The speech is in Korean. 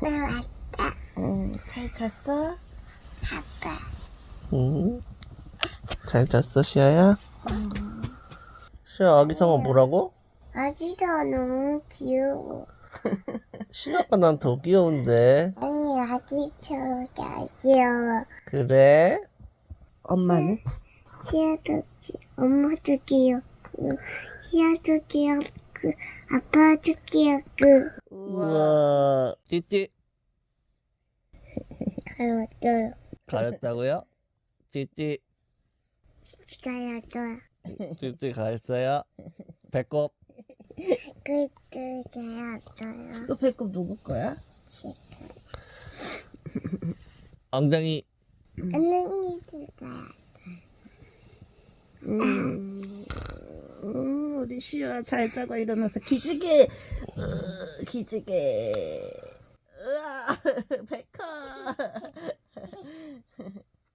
나 왔다. 응, 잘 잤어? 아빠. 응. 잘 잤어, 시아야? 시아, 아기 상어 뭐라고? 아기가 너무 귀여워. 시아가 난 더 귀여운데. 아니, 아기처럼 잘 귀여워. 그래? 엄마는? 시아도 귀, 엄마도 귀엽고, 시아도 귀엽고, 아빠도 귀엽고, 우와. 띠띠. 가요줘요. 가렸다고요? 띠띠. 가요줘요. 띠띠 가렸어요? 배꼽. 그때 가요줘요. 또 배꼽 누구 거야? 엉덩이. 언니들 가요. 음, 우리 시아 잘 자고 일어나서 기지개. 어, 기지개.